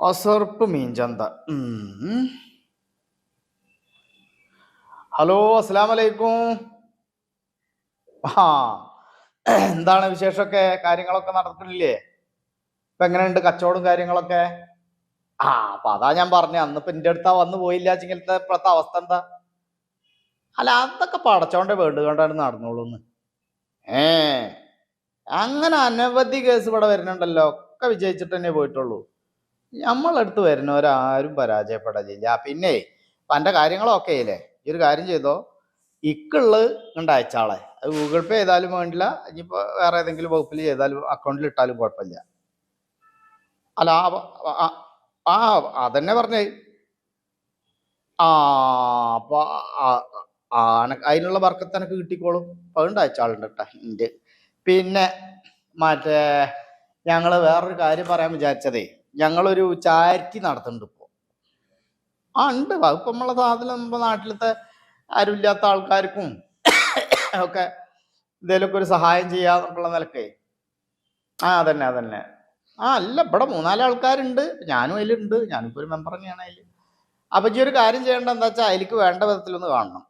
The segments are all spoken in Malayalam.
അസർപ്പ് മീൻചന്ത. ഹലോ അസ്സലാം വലൈക്കും ആ എന്താണ് വിശേഷമൊക്കെ? കാര്യങ്ങളൊക്കെ നടക്കുന്നില്ലേ ഇപ്പൊ എങ്ങനെയുണ്ട് കച്ചവടം കാര്യങ്ങളൊക്കെ? ആ അപ്പൊ അതാ ഞാൻ പറഞ്ഞു അന്നിപ്പോ എന്റെ അടുത്താ വന്നു പോയില്ല ചിങ്ങലത്തെ ഇപ്പോഴത്തെ അവസ്ഥ എന്താ? അല്ല അതൊക്കെ പടച്ചോണ്ട് വേണ്ടു കൊണ്ടാണ് നടന്നോളൂന്ന് ഏ അങ്ങനെ അനവധി കേസ് ഇവിടെ വരുന്നുണ്ടല്ലോ. ഒക്കെ വിജയിച്ചിട്ട് തന്നെ പോയിട്ടുള്ളൂ. നമ്മളടുത്ത് വരുന്നവരാരും പരാജയപ്പെടില്ല പിന്നെ എന്റെ കാര്യങ്ങളൊക്കെ ഇല്ലേ? ഈ ഒരു കാര്യം ചെയ്തോ? ഇക്കുള്ളത് കൊണ്ട് അയച്ചാളെ. അത് ഗൂഗിൾ പേ ചെയ്താലും വേണ്ടില്ല. ഇനിയിപ്പോൾ വേറെ ഏതെങ്കിലും വകുപ്പിൽ ചെയ്താലും അക്കൗണ്ടിൽ ഇട്ടാലും കുഴപ്പമില്ല അല്ല ആ അതന്നെ പറഞ്ഞേ. ആ അപ്പൊ ആ- ആ അനക്ക് അതിനുള്ള വർക്കത്ത് എനിക്ക് കിട്ടിക്കോളും. അതുകൊണ്ട് അയച്ചാളുണ്ട് കേട്ടോ എന്റെ പിന്നെ മറ്റേ ഞങ്ങൾ വേറൊരു കാര്യം പറയാൻ വിചാരിച്ചതേ. ഞങ്ങളൊരു ചാരിറ്റി നടത്തുന്നുണ്ട് ഇപ്പോൾ ആ ഉണ്ട്. അതിപ്പോൾ നമ്മളെ സാധനം നമ്മുടെ നാട്ടിലത്തെ ആരുമില്ലാത്ത ആൾക്കാർക്കും ഒക്കെ എന്തെങ്കിലുമൊക്കെ ഒരു സഹായം ചെയ്യാന്നുള്ള നിലക്കേ. ആ അതന്നെ അതന്നെ. ആ അല്ല ഇവിടെ മൂന്നാൽ ആൾക്കാരുണ്ട്. ഞാനും അതിലുണ്ട്. ഞാനിപ്പോൾ ഒരു മെമ്പർ തന്നെയാണ് അതിൽ അപ്പം ഈ ഒരു കാര്യം ചെയ്യേണ്ട എന്താ വെച്ചാൽ അതിലേക്ക് വേണ്ട വിധത്തിലൊന്ന് കാണണം.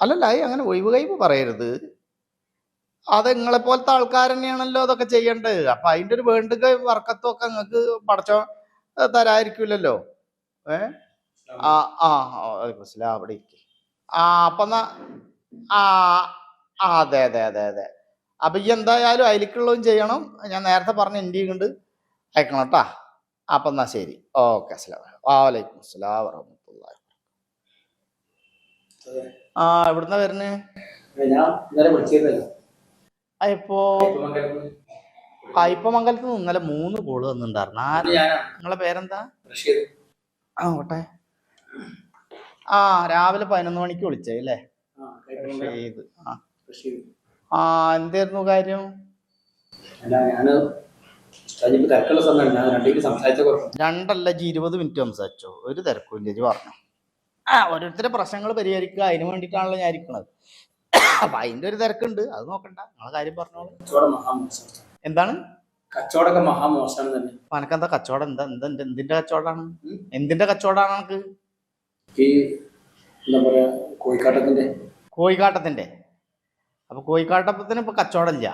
അല്ലല്ല അങ്ങനെ ഒഴിവ് കഴിവ് പറയരുത്. അത് നിങ്ങളെ പോലത്തെ ആൾക്കാർ തന്നെയാണല്ലോ അതൊക്കെ ചെയ്യേണ്ടത്. അപ്പൊ അതിന്റെ ഒരു വേണ്ടുക വർക്കത്തും ഒക്കെ നിങ്ങൾക്ക് പടച്ചോ ഏ, തരാതിരിക്കൂലല്ലോ. ഏ? ആ ആ അവിടെ ആ അപ്പൊ ആ ആ അതെ അതെ അതെ അതെ. അപ്പൊ ഈ എന്തായാലും അതിലേക്കുള്ളതും ചെയ്യണം. ഞാൻ നേരത്തെ പറഞ്ഞ എന്റെ കൊണ്ട് അയക്കണം കേട്ടാ അപ്പൊ എന്നാ ശരി. ഓക്കെ വാലൈക്കും അസ്സലാ വറഹ്മത്തുള്ളാഹി ആ എവിടുന്ന വരുന്നേ ഞാൻ ഇന്നലെ വിളിച്ചിരുന്നല്ലോ. ആ, ഇപ്പോ കയ്പമംഗലത്ത് നിന്ന് ഇന്നലെ മൂന്ന് കോൾ വന്നിട്ടുണ്ടായിരുന്നു ആ നിങ്ങളെ പേരെന്താ? ആ ഓട്ടെ ആ രാവിലെ പതിനൊന്ന് മണിക്ക് വിളിച്ചേ അല്ലേ? ആ ആ. ആ എന്തായിരുന്നു കാര്യം? രണ്ടല്ല ജി ഇരുപത് മിനിറ്റ് സംസാരിച്ചോ. ഒരു തിരക്കും ഇല്ല ജി പറഞ്ഞു. ആ ഓരോരുത്തരുടെ പ്രശ്നങ്ങൾ പരിഹരിക്കുക. അതിന് വേണ്ടിയിട്ടാണല്ലോ ഞാൻ ഇരിക്കണത്. അപ്പൊ അതിന്റെ ഒരു തിരക്കുണ്ട്. അത് നോക്കണ്ട. നിങ്ങളെ കാര്യം പറഞ്ഞോളൂ. എന്താണ്? കച്ചവടമൊക്കെ മഹാമോശമാണ് തന്നെ. അപ്പൊ എനക്കെന്താ കച്ചവടം? എന്താ എന്താ എന്തിന്റെ കച്ചവടമാണ്? എന്തിന്റെ കച്ചവടമാണ് എനിക്ക് ഈ എന്താ പറയാ കോഴിക്കാട്ടത്തിന്റെ. കോഴിക്കാട്ടത്തിന്റെ. അപ്പൊ കോഴിക്കാട്ടത്തിന് ഇപ്പൊ കച്ചവടം ഇല്ല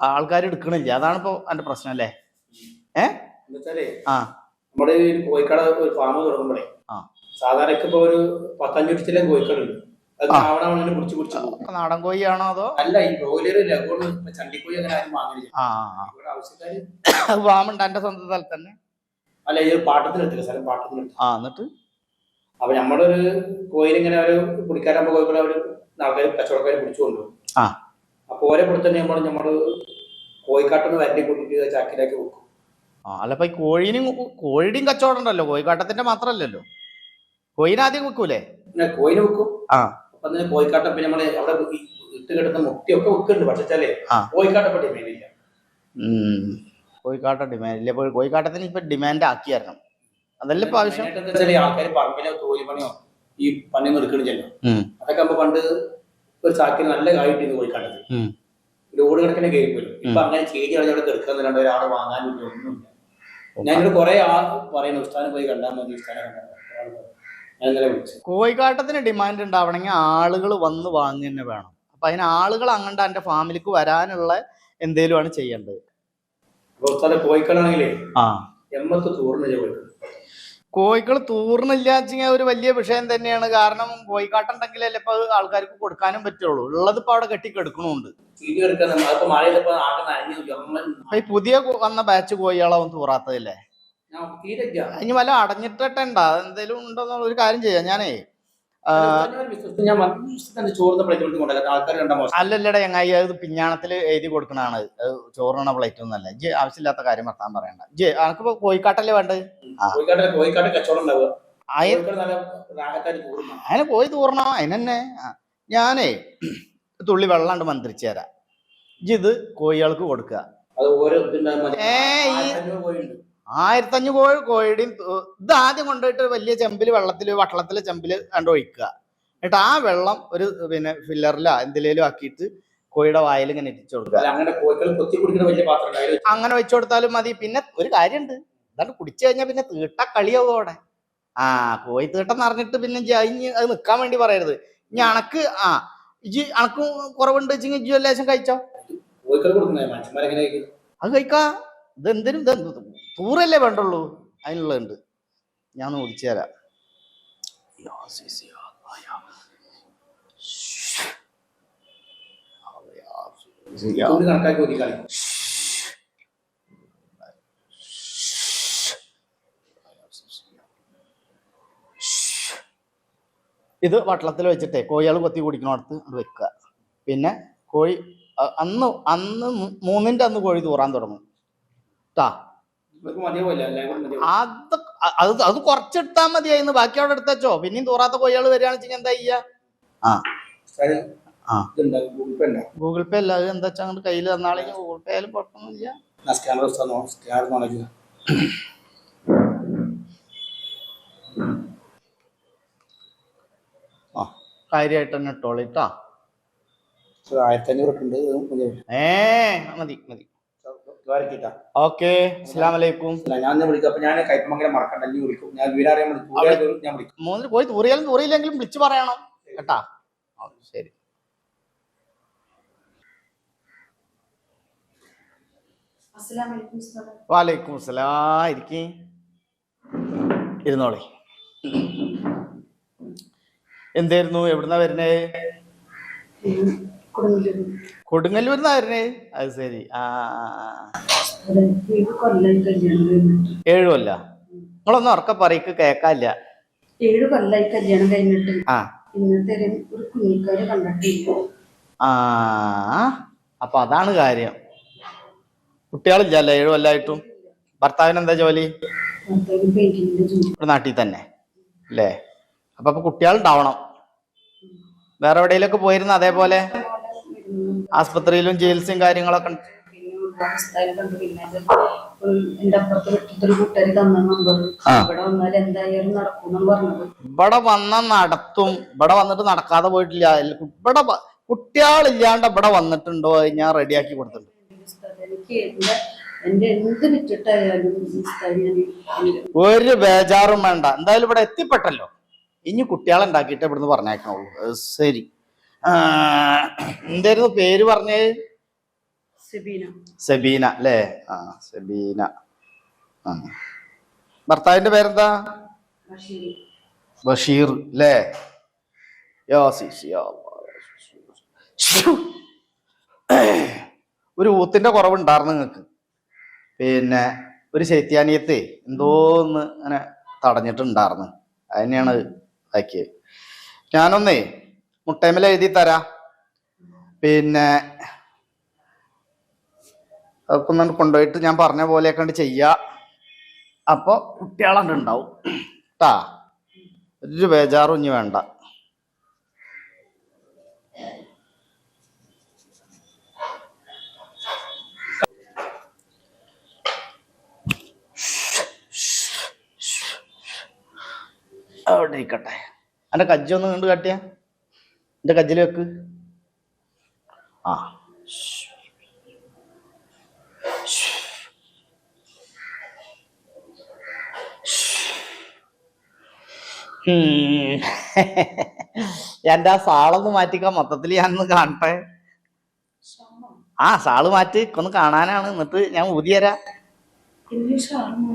ആൾക്കാർ എടുക്കണില്ല. അതാണ് ഇപ്പൊ എന്റെ പ്രശ്നം അല്ലേ? ഏ? ആ. നമ്മുടെ കോഴിക്കാട് ഒരു ഫാം തുടങ്ങുമ്പോഴേ. സാധാരണ ഇപ്പൊ ഒരു പത്തഞ്ഞൂറ്റി ചില കോഴിക്കാടുണ്ട്. അപ്പൊ നാടൻ കോഴിയാണോ അതോ? അല്ല ഈ ബ്രോയിലർ ചണ്ടിക്കോഴി അങ്ങനെ ആരും വാങ്ങില്ല. വാമുണ്ട് എന്റെ സ്വന്തം സ്ഥലത്ത് തന്നെ. അല്ല ഈ പാട്ടത്തിനെടുത്തില്ല സ്ഥലം പാട്ടത്തിനെടുത്തു ആ എന്നിട്ട്? അപ്പൊ ഒരു കോയിൽ ഇങ്ങനെ ഒരു കുടിക്കാരാകുമ്പോ കോഴികളെ അവർ ആൾക്കാർ കച്ചവടക്കാരെ പിടിച്ചു കൊണ്ടുപോകും ആ. അപ്പൊ ഓരോ കൂടെ തന്നെ നമ്മൾ നമ്മൾ കോഴിക്കാട്ടിന്ന് വരണ്ടി കൂട്ടിട്ട് ചാക്കിലാക്കി വെക്കും. ആ അല്ല ഇപ്പൊ ഈ കോഴിനും കോഴിയുടെയും കച്ചവടം ഉണ്ടല്ലോ. കോഴിക്കാട്ടത്തിന്റെ മാത്രല്ലല്ലോ. കോയിനാദ്യം ആദ്യം വെക്കൂലേ കോയിന് വെക്കും ആ. കോഴിക്കാട്ടം പിന്നെ നമ്മൾ അവിടെ ഇട്ട് കിടന്ന മുട്ടയൊക്കെ വെക്കുന്നുണ്ട് പക്ഷെ ഡിമാൻഡ് ഇല്ല. കോഴിക്കാട്ട ഡിമാൻഡ് ഇല്ല. ഇപ്പോൾ കോഴിക്കാട്ടത്തിന് ഇപ്പൊ ഡിമാൻഡ് ആക്കിയായിരുന്നു. അതല്ല ഇപ്പൊ ആവശ്യം. ആൾക്കാർ പറമ്പിലോ തോലിപ്പണിയോ ഈ പണി എടുക്കണില്ലല്ലോ. അതൊക്കെ ആകുമ്പോ പണ്ട് ഒരു ചാക്കിന് നല്ല കായിട്ടിരുന്നു കോഴിക്കാട്ടത്തിൽ. ലോഡ് കിടക്കുന്ന കയറി പോലും ഇപ്പൊ. അങ്ങനെ ചേരി അവിടെ കിടക്കുന്നല്ലാണ്ട് ഒരാൾ വാങ്ങാനില്ല ഒന്നുമില്ല. ഞാനിവിടെ കുറെ ആ പറയുന്നു ഉസ്താനം പോയി കണ്ടാൽ മതി ഉസ്താനം കണ്ടാൽ മതി ഒരാൾ പറഞ്ഞു. ഞാൻ ഇന്നലെ വിളിച്ചു കോഴിക്കാട്ടത്തിന് ഡിമാൻഡ് ഉണ്ടാവണമെങ്കിൽ ആളുകൾ വന്ന് വാങ്ങി തന്നെ വേണം. അപ്പൊ അതിന് ആളുകൾ അങ്ങോട്ട് എന്റെ ഫാമിലിക്ക് വരാനുള്ള എന്തേലും ആണ് ചെയ്യേണ്ടത് കോഴിക്കൾ കോഴിക്കളാണെങ്കിലേ ആ. തൂർന്നില്ല കോഴിക്കൾ ഒരു വലിയ വിഷയം തന്നെയാണ്. കാരണം കോഴിക്കാട്ടുണ്ടെങ്കിലല്ലേ ഇപ്പൊ ആൾക്കാർക്ക് കൊടുക്കാനും പറ്റുള്ളൂ. ഉള്ളത് ഇപ്പൊ അവിടെ കെട്ടിക്കെടുക്കണുണ്ട്. ഈ പുതിയ വന്ന ബാച്ച് കോഴികളാവും തൂറാത്തതല്ലേ. ഇനി വല്ല അടഞ്ഞിട്ടുണ്ടാ അതെന്തെങ്കിലും ഉണ്ടോ ഒരു കാര്യം ചെയ്യാം. ഞാനേ അല്ലല്ലട ചങ്ങായി അത് പിഞ്ഞാണത്തിൽ എഴുതി കൊടുക്കണാണ് അത് ചോറിന പ്ലേറ്റ് ഒന്നല്ല. ജി ആവശ്യമില്ലാത്ത കാര്യം വർത്താൻ പറയണ്ട. ജി അനക്കിപ്പോ കോഴിക്കാട്ടല്ലേ വേണ്ടത്. പോയി അതിനെ കോഴി തൂറണോ? അതിനെന്നെ ഞാനേ തുള്ളി വെള്ളാണ്ട് മന്ത്രിച്ചു തരാം. ജി ഇത് കോഴികൾക്ക് കൊടുക്കുക ഏ ഈ- ആയിരത്തി അഞ്ഞൂറ് കോഴിയുണ്ട് ആയിരത്തഞ്ഞു കോഴി കോഴിയുടെയും ഇത് ആദ്യം കൊണ്ടുപോയിട്ട് വലിയ ചെമ്പിൽ വെള്ളത്തിൽ വട്ടളത്തിൽ ചെമ്പിൽ കണ്ട് ഒഴിക്കുക. എന്നിട്ട് ആ വെള്ളം ഒരു പിന്നെ ഫില്ലറിലോ എന്തിലേലും ആക്കിയിട്ട് കോഴിയുടെ വായിൽ ഇങ്ങനെ ഇരിച്ചു കൊടുക്കുക അങ്ങനെ വെച്ചു കൊടുത്താലും മതി. പിന്നെ ഒരു കാര്യമുണ്ട് ഇതാണ്ട് കുടിച്ചു കഴിഞ്ഞാൽ പിന്നെ തീട്ട കളിയാവും അവിടെ. ആ കോഴി തീട്ടം നിറഞ്ഞിട്ട് പിന്നെ ജയിഞ്ഞ് അത് നിക്കാൻ വേണ്ടി പറയരുത്. ഇനി അണക്ക് ആ ഇജി അണക്ക് കുറവുണ്ട് വെച്ചെങ്കിൽ ഇജി ലേശം കഴിച്ചോ? അത് കഴിക്കാ. ഇത് എന്തിനും ഇത് തൂറല്ലേ വേണ്ടുള്ളൂ. അതിനുള്ളതുണ്ട്. ഞാൻ ഒന്ന് തരാം ഇത് വട്ടളത്തിൽ വെച്ചിട്ടേ കോഴികൾ കൊത്തി കുടിക്കണോടത്ത് അത് വെക്കുക. പിന്നെ കോഴി അന്ന് അന്ന് മൂന്നിന്റെ അന്ന് കോഴി തൂറാൻ തുടങ്ങും. ട്ടാ. അത് അത് അത് കുറച്ചെടുത്താൽ മതിയായിരുന്നു ബാക്കി അവിടെ എടുത്തോ പിന്നെയും തൂറാത്ത ആൾ വരികയാണെന്ന് വെച്ചാൽ എന്താ ചെയ്യാ? ആ. ഇതുണ്ടാവും ഗൂഗിൾ പേ ഉണ്ടോ? ഗൂഗിൾ പേ അല്ല. അത് എന്താ വെച്ചാൽ അങ്ങോട്ട് കയ്യിൽ തന്നാളെങ്കിൽ ഗൂഗിൾ പേ ആയാലും കുഴപ്പമൊന്നുമില്ല ആ ആ. കാര്യമായിട്ട് തന്നെ ഇട്ടോളിട്ടാ ആയിരത്തി അഞ്ഞൂറ്. ഏ മതി മതി. ഓക്കെ വലൈക്കും അല്ല, ഞാൻ വിളിക്കും. അപ്പൊ ഞാൻ കൈപ്പമംഗലം മറക്കണ്ട. വിളിക്കും. ഞാൻ വീരറിയാൻ വിളിക്കും. ഞാൻ വിളിക്കും. മൂന്നിന് പോയി തൂറിയാലും തൂറിയില്ലെങ്കിലും വിളിച്ചു പറയണം. കേട്ടാ? ശരി. വാലൈക്കും അസ്സലാം. ഇരിക്കി. ഇരുന്നോളി. എന്തായിരുന്നു? എവിടുന്നാ വരുന്നേ? ഉം, കൊടുങ്ങല്ലൂര്. അത് ശരി. ആ. ഏഴ് അല്ല നിങ്ങളൊന്നും ഉറക്ക പറയ്ക്ക് കേക്കാല്ല. ഏഴ് കൊല്ലായി കല്യാണം കഴിഞ്ഞിട്ട്. ആ. ഇന്നത്തെ ഒരു കുഞ്ഞിക്കാര് കണ്ടിട്ടില്ല. ആ അപ്പൊ അതാണ് കാര്യം. കുട്ടികളില്ലല്ലേ ഏഴു കൊല്ലായിട്ടും. ഭർത്താവിന് എന്താ ജോലി? ഇവിടെ നാട്ടിൽ തന്നെ അല്ലേ? അപ്പൊ അപ്പൊ കുട്ടികളുണ്ടാവണം. വേറെ എവിടെയെങ്കിലൊക്കെ പോയിരുന്ന അതേപോലെ? ആസ്പത്രിയിലും ചികിത്സയും കാര്യങ്ങളൊക്കെ. ഇവിടെ വന്ന നടത്തും. ഇവിടെ വന്നിട്ട് നടക്കാതെ പോയിട്ടില്ല. ഇവിടെ കുട്ടികളില്ലാണ്ട് ഇവിടെ വന്നിട്ടുണ്ടോ ഞാൻ റെഡിയാക്കി കൊടുത്തിട്ടുണ്ട്. ഒരു ബേജാറും വേണ്ട. എന്തായാലും ഇവിടെ എത്തിപ്പെട്ടല്ലോ. ഇനി കുട്ടികളെ ഉണ്ടാക്കിയിട്ട് ഇവിടുന്ന് പറഞ്ഞേക്കണുള്ളൂ. ശരി. എന്തായിരുന്നു പേര് പറഞ്ഞേ സെബീന. സെബീന അല്ലേ? ആ സെബീന. ആ. ഭർത്താവിന്റെ പേരെന്താ? ബഷീർ. അല്ലേ. ഒരു ഊത്തിന്റെ കുറവുണ്ടായിരുന്നു നിങ്ങക്ക് പിന്നെ ഒരു ശൈത്യാനിയത്തെ എന്തോന്ന് അങ്ങനെ തടഞ്ഞിട്ടുണ്ടായിരുന്നു. അതിനെയാണ് ആക്കിയത്. ഞാനൊന്നേ മുട്ടേമല എഴുതി തരാ. പിന്നെ അതൊക്കെ ഒന്ന് കൊണ്ടുപോയിട്ട് ഞാൻ പറഞ്ഞ പോലെയൊക്കെ കണ്ട് ചെയ്യാ. അപ്പൊ കുട്ടികളണ്ട് ഉണ്ടാവും കേട്ടാ ഒരു ബേജാറും ഇനി വേണ്ട. അവിടെ ഇരിക്കട്ടെ. എന്റെ കജ്ജി ഒന്ന് കണ്ട് കാട്ടിയ. എന്റെ കജ്ജിൽ വെക്ക്. ആ. എന്റെ ആ സാളൊന്ന് മാറ്റിക്കാം മൊത്തത്തിൽ ഞാനൊന്ന് കാണട്ടെ. ആ സാൾ മാറ്റി ഒന്ന് കാണാനാണ്. എന്നിട്ട് ഞാൻ ഊതിയരാ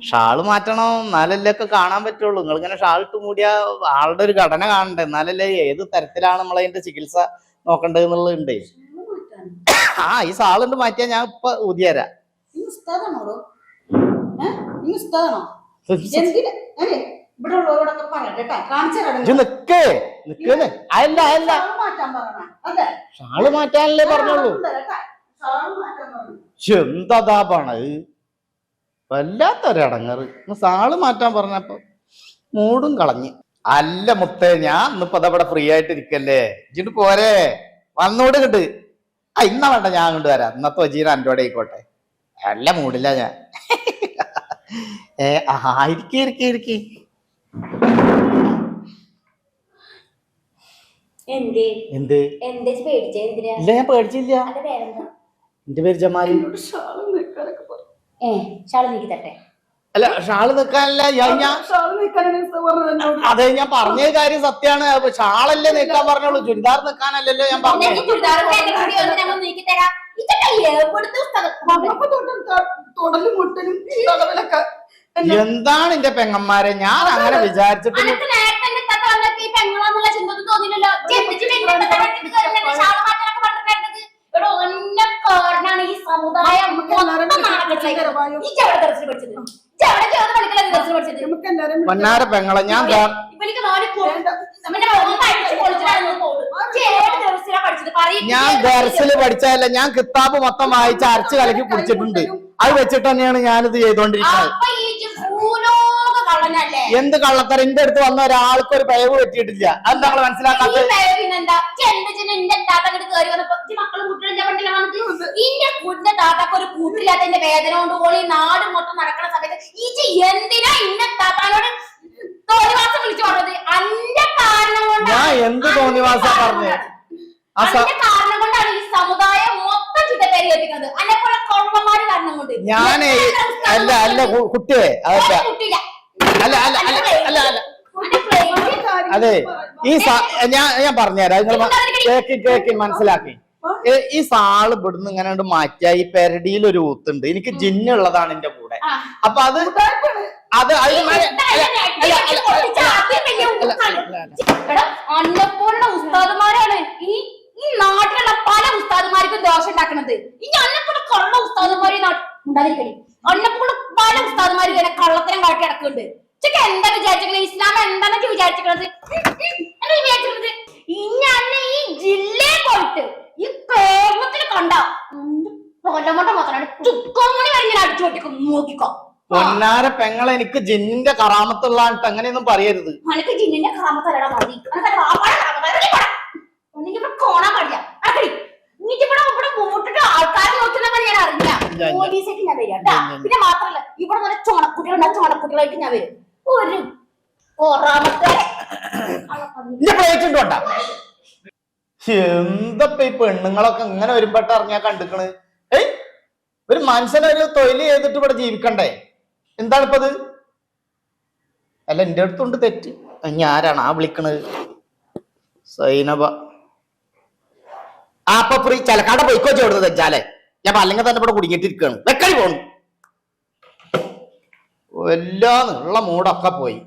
ഷാൾ മാറ്റണം എന്നാലല്ലേ ഒക്കെ കാണാൻ പറ്റുള്ളൂ. നിങ്ങൾ ഇങ്ങനെ ഷാൾ ഇട്ട് മൂടിയ ആളുടെ ഒരു ഘടന കാണണ്ടേ? എന്നാലല്ലേ ഏത് തരത്തിലാണ് നമ്മൾ അതിന്റെ ചികിത്സ നോക്കേണ്ടത് എന്നുള്ളത് ആ ഈ ഷാളുണ്ട് മാറ്റിയാ ഞാൻ ഇപ്പൊ ഊതിയരാ ഷാൾ മാറ്റാനല്ലേ പറഞ്ഞോളൂ എന്താ എന്താതാപാണ് വല്ലാത്തൊരടങ്ങറ്. ഇന്ന് സാൾ മാറ്റാൻ പറഞ്ഞപ്പോ മൂടും കളഞ്ഞ്. അല്ല മുത്തേ ഞാൻ ഇന്നിപ്പോ അതവിടെ ഫ്രീ ആയിട്ട് ഇരിക്കല്ലേ ഇജിട്ട് പോരെ. വന്നോട് കിട്ട് ആ ഇന്ന വേണ്ട ഞാൻ അങ്ങോട്ട് വരാം. ഇന്നത്തെ വജീന അന്റോടെ ആയിക്കോട്ടെ. അല്ല മൂടില്ല ഞാൻ. ഏ ആ ഇരിക്കേ ഇരിക്കേ ഇരിക്കേ. എന്തേ? എന്ത്? എന്തേ പേടിച്ചേ എന്തിനാ? ഇല്ല ഞാൻ പേടിച്ചില്ല. എന്റെ പേര് ജമാലി. ഏ ഷാൾ നീക്കി തട്ടെ അല്ല ഷാൾ നിക്കാനല്ല ഞാൻ. അതെ ഞാൻ പറഞ്ഞ കാര്യം സത്യാണ്. അപ്പൊ ഷാളല്ലേ നിൽക്കാൻ പറഞ്ഞോളൂ. ചുരിദാർ നിക്കാനല്ലല്ലോ ഞാൻ എന്നെ എന്താണ് എന്റെ പെങ്ങന്മാരെ? ഞാൻ അങ്ങനെ വിചാരിച്ചിട്ട് അനക്ക് ദർശനം പെങ്ങളെ ഞാൻ ഞാൻ ദർസിൽ പഠിച്ചതല്ല ഞാൻ കിതാബ് മൊത്തം വായിച്ച് അരച്ച് കലക്കി കുടിച്ചിട്ടുണ്ട്. അത് വെച്ചിട്ട് തന്നെയാണ് ഞാനിത് ചെയ്തോണ്ടിരിക്കുന്നത്. എന്ത് കള്ളത്തരം? എന്റെ അടുത്ത് വന്ന ഒരാൾക്ക് ഒരു പയവ് പറ്റിയിട്ടില്ല. അത് നമ്മൾ മനസ്സിലാക്കാത്തത്? വേദന കൊണ്ട് നാട് മൊത്തം നടക്കുന്ന സമയത്ത് ഈ എന്തിനാ ഇന്ന താത്താനോട് തോന്നിവാസം വിളിച്ചു പറഞ്ഞത്? അന്റെ കാരണം ഞാൻ എന്ത് തോന്നിവാസാ സ- കാരണം കൊണ്ടാണ് ഈ സമുദായം മൊത്തം കേൾപ്പിക്കുന്നത് കാരണം കൊണ്ട്. ഞാനേ അല്ല അല്ല കുട്ടിയെ അതല്ല കുട്ടിയില്ല അല്ല അല്ല അല്ല അല്ല അല്ല കുട്ടി പ്ലേറ്റ് അതെ ഈ ഞാൻ ഞാൻ പറഞ്ഞുതരാം. നിങ്ങൾ കേക്ക് കേക്ക് മനസ്സിലാക്കി. ഈ സാൾ ഇവിടുന്ന് ഇങ്ങനെ മാറ്റിയ ഈ പെരടിയിൽ ഒരു ഊത്തുണ്ട്. എനിക്ക് ജിന്നുള്ളതാണ് എന്റെ കൂടെ. അപ്പൊ അത് അത്. അന്നപ്പോലുള്ള ഉസ്താദുമാരാണ് ഈ ഈ നാട്ടിലുള്ള പല ഉസ്താദുമാർക്കും ദോഷം ഉണ്ടാക്കുന്നത് ഈ അന്നപ്പോലുള്ള കള്ള ഉസ്താദുമാരെ ഉണ്ടാതിരിക്കണേ അന്നപ്പോലുള്ള പല ഉസ്താദുമാർ ഇങ്ങനെ കള്ളത്തരം കാട്ടി നടക്കുന്നുണ്ട്. ഇതൊക്കെ എന്താ വിചാരിച്ചത് ഇസ്ലാം എന്താണെന്ന് വിചാരിച്ചത് എന്താ ഈ ജില്ലയിൽ പോയിട്ട് ഈ കേരളത്തിൽ കണ്ട കൊല്ലമോട്ട മാത്രമാണ് ചുക്കോമണി വരെ ഞാൻ അടിച്ചു പൊട്ടിക്കും. നോക്കിക്കോ. പൊന്നാര പെങ്ങളെ എനിക്ക് ജിന്നിന്റെ കറാമത്തുള്ള അങ്ങനെയൊന്നും പറയരുത്. ജിന്നിന്റെ കറാമത്തല്ലടാ മതി. കോണാൻ പാടില്ല ഇവിടെ ആൾക്കാരെ ഞാൻ അറിഞ്ഞ ഇല്ല, ഇല്ല. ഞാൻ വരിക. പിന്നെ മാത്രല്ല ഇവിടെ നല്ല ചുണക്കുട്ടികളുണ്ട്. ചുണക്കുട്ടികളായിട്ട് ഞാൻ വരും. ഒരു കൊറാമത്തെ ഈ പെണ്ണുങ്ങളൊക്കെ ഇങ്ങനെ വരുമ്പോട്ട് ഇറങ്ങിയാ കണ്ടിക്കണ്? ഏയ് ഒരു മനുഷ്യനൊരു തൊഴിൽ ചെയ്തിട്ട് ഇവിടെ ജീവിക്കണ്ടേ? എന്താണ് ഇപ്പത് അല്ല എന്റെ അടുത്തുണ്ട് തെറ്റ്. ഞാരാണ് ആ വിളിക്കണത് സൈനബ. ആ അപ്പൊ ഫ്രീ ചിലക്കാടെ പോയിക്കോ ചോടുന്നത് വെച്ചാലേ ഞാൻ അല്ലെങ്കിൽ തന്നെ ഇവിടെ കുടുങ്ങിയിട്ടിരിക്കാണ്. വെക്കടി പോണു എല്ലാം ഉള്ള മൂടൊക്കെ പോയി.